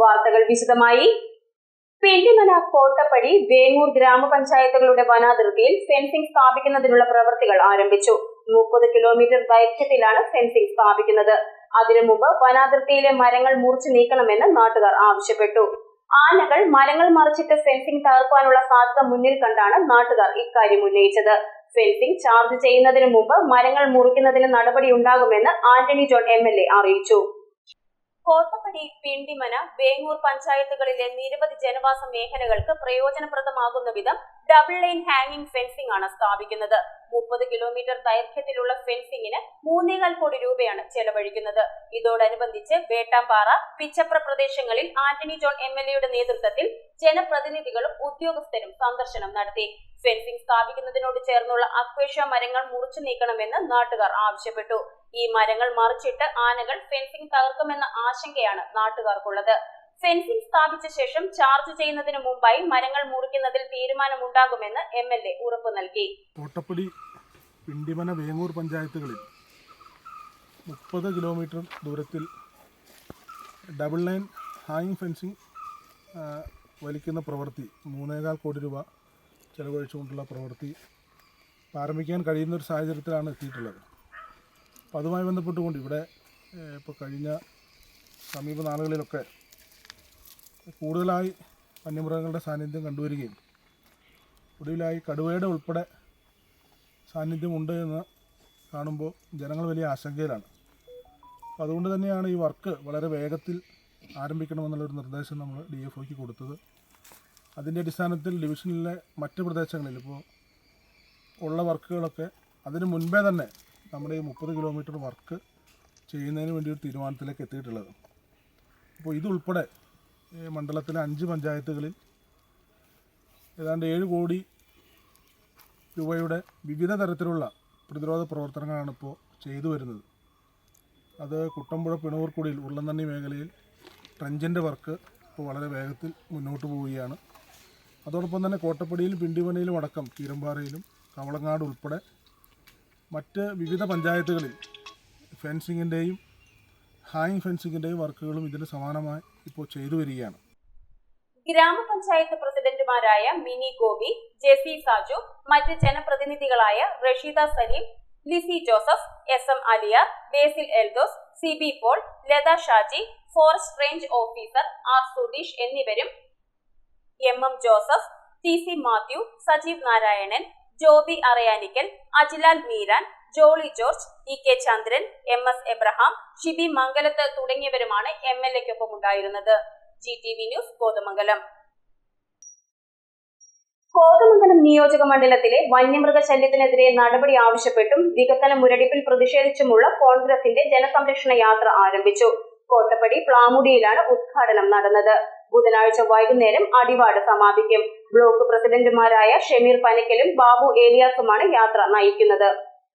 വാർത്തകൾ വിശദമായി. പെണ്ടിമല കോട്ടപ്പടി വേങ്ങൂർ ഗ്രാമപഞ്ചായത്തുകളുടെ വനാതിർത്തിയിൽ ഫെൻസിംഗ് സ്ഥാപിക്കുന്നതിനുള്ള പ്രവൃത്തികൾ ആരംഭിച്ചു. മുപ്പത് കിലോമീറ്റർ ദൈർഘ്യത്തിലാണ് ഫെൻസിംഗ് സ്ഥാപിക്കുന്നത്. അതിനു മുമ്പ് വനാതിർത്തിയിലെ മരങ്ങൾ മുറിച്ചു നീക്കണമെന്ന് നാട്ടുകാർ ആവശ്യപ്പെട്ടു. ആനകൾ മരങ്ങൾ മറിച്ചിട്ട് ഫെൻസിംഗ് തകർക്കാനുള്ള സാധ്യത മുന്നിൽ കണ്ടാണ് നാട്ടുകാർ ഇക്കാര്യം ഉന്നയിച്ചത്. ഫെൻസിംഗ് ചാർജ് ചെയ്യുന്നതിന് മുമ്പ് മരങ്ങൾ മുറിക്കുന്നതിന് നടപടി ഉണ്ടാകുമെന്ന് ആന്റണി ജോൺ എം അറിയിച്ചു. കോട്ടപ്പടി പിണ്ടിമന വേങ്ങൂർ പഞ്ചായത്തുകളിലെ നിരവധി ജനവാസ മേഖലകൾക്ക് പ്രയോജനപ്രദമാകുന്ന വിധം ഡബിൾ ലൈൻ ഹാങ്ങിംഗ് ഫെൻസിംഗ് ആണ് സ്ഥാപിക്കുന്നത്. മുപ്പത് കിലോമീറ്റർ ദൈർഘ്യത്തിലുള്ള ഫെൻസിംഗിന് മൂന്നേകാൽ കോടി രൂപയാണ് ചെലവഴിക്കുന്നത്. ഇതോടനുബന്ധിച്ച് വേട്ടാമ്പാറ പിച്ചപ്ര പ്രദേശങ്ങളിൽ ആന്റണി ജോൺ എം എൽ എയുടെ നേതൃത്വത്തിൽ ജനപ്രതിനിധികളും ഉദ്യോഗസ്ഥരും സന്ദർശനം നടത്തി. ഫെൻസിംഗ് സ്ഥാപിക്കുന്നതിനോട് ചേർന്നുള്ള അക്വേഷ്യ മരങ്ങൾ മുറിച്ചു നീക്കണമെന്ന് നാട്ടുകാർ ആവശ്യപ്പെട്ടു. ഈ മരങ്ങൾ മറിച്ചിട്ട് ആനകൾ ഫെൻസിംഗ് തകർക്കുമെന്ന ആശങ്കയാണ് നാട്ടുകാർക്കുള്ളത്. ഫെൻസിംഗ് സ്ഥാപിച്ച ശേഷം ചാർജ് ചെയ്യുന്നതിന് മുമ്പായി മരങ്ങൾ മുറിക്കുന്നതിൽ തീരുമാനമുണ്ടാകുമെന്ന് എം എൽ എ ഉറപ്പു നൽകി. തോട്ടപ്പടി പിണ്ടിമന വേങ്ങൂർ പഞ്ചായത്തുകളിൽ മുപ്പത് കിലോമീറ്റർ ദൂരത്തിൽ ഡബിൾ ലൈൻ ഹാങ്ങിങ് ഫെൻസിങ് വലിക്കുന്ന പ്രവൃത്തി മൂന്നേകാൽ കോടി രൂപ ചെലവഴിച്ചുകൊണ്ടുള്ള പ്രവൃത്തി ആരംഭിക്കാൻ കഴിയുന്ന ഒരു സാഹചര്യത്തിലാണ് എത്തിയിട്ടുള്ളത്. അപ്പോൾ അതുമായി ബന്ധപ്പെട്ടുകൊണ്ട് ഇവിടെ ഇപ്പോൾ കഴിഞ്ഞ സമീപ നാളുകളിലൊക്കെ കൂടുതലായി വന്യമൃഗങ്ങളുടെ സാന്നിധ്യം കണ്ടുവരികയും ഒടുവിലായി കടുവയുടെ ഉൾപ്പെടെ സാന്നിധ്യമുണ്ട് എന്ന് കാണുമ്പോൾ ജനങ്ങൾ വലിയ ആശങ്കയിലാണ്. അപ്പോൾ അതുകൊണ്ട് തന്നെയാണ് ഈ വർക്ക് വളരെ വേഗത്തിൽ ആരംഭിക്കണമെന്നുള്ളൊരു നിർദ്ദേശം നമ്മൾ ഡി എഫ് ഒക്ക് കൊടുത്തത്. അതിന്റെ അടിസ്ഥാനത്തിൽ ഡിവിഷനിലെ മറ്റ് പ്രദേശങ്ങളിൽ ഇപ്പോൾ ഉള്ള വർക്കുകളൊക്കെ അതിന് മുൻപേ തന്നെ നമ്മുടെ ഈ മുപ്പത് കിലോമീറ്റർ വർക്ക് ചെയ്യുന്നതിന് വേണ്ടി ഒരു തീരുമാനത്തിലേക്ക് എത്തിയിട്ടുള്ളത്. അപ്പോൾ ഇതുൾപ്പെടെ മണ്ഡലത്തിലെ അഞ്ച് പഞ്ചായത്തുകളിൽ ഏതാണ്ട് ഏഴ് കോടി രൂപയുടെ വിവിധ തരത്തിലുള്ള പ്രതിരോധ പ്രവർത്തനങ്ങളാണ് ഇപ്പോൾ ചെയ്തു വരുന്നത്. അത് കുട്ടമ്പുഴ പിണൂർക്കുടിയിൽ ഉള്ളനന്നി മേഖലയിൽ ട്രഞ്ചിന്റെ വർക്ക് ഇപ്പോൾ വളരെ വേഗത്തിൽ മുന്നോട്ട് പോവുകയാണ്. അതോടൊപ്പം തന്നെ കോട്ടപ്പടിയിലും പിണ്ടിമനയിലും അടക്കം കീരമ്പാറയിലും കവളങ്ങാട് ഉൾപ്പെടെ മറ്റ് വിവിധ പഞ്ചായത്തുകളിൽ ഫെൻസിങ്ങിന്റെയും ഹാങ് ഫെൻസിങ്ങിന്റെയും വർക്കുകളും ഇതിന് സമാനമായി ഇപ്പോൾ ചെയ്തു വരികയാണ്. ഗ്രാമപഞ്ചായത്ത് പ്രസിഡന്റുമാരായ മിനി ഗോപി ജെ സി സാജു മറ്റ് ജനപ്രതിനിധികളായ Rasheeda Saleem Lissy Joseph S M Aliyar Basil Eldhose C B Paul Latha Shaji forest range officer R Sudheesh എന്നിവരും M M Joseph T C Mathew Sajeev Narayanan Joby Arayanickal Ajilal Meeran Jolly George E K Chandran M S Abraham Shibi Mangalath തുടങ്ങിയവരുമാണ് M L എക്കൊപ്പം ഉണ്ടായിരുന്നത്. G T V news Kothamangalam. Kothamangalam നിയോജക മണ്ഡലത്തിലെ വന്യമൃഗശല്യത്തിനെതിരെ നടപടി ആവശ്യപ്പെട്ടും വികസന മുരടിപ്പിൽ പ്രതിഷേധിച്ചുമുള്ള കോൺഗ്രസിന്റെ ജനസംരക്ഷണ യാത്ര ആരംഭിച്ചു. കോട്ടപ്പടി പ്ലാമുടിയിലാണ് ഉദ്ഘാടനം നടന്നത്. ബുധനാഴ്ച വൈകുന്നേരം അടിവാട് സമാപിക്കും. ബ്ലോക്ക് പ്രസിഡന്റുമാരായ ഷമീർ പനക്കലും ബാബു ഏലിയാസുമാണ് യാത്ര നയിക്കുന്നത്.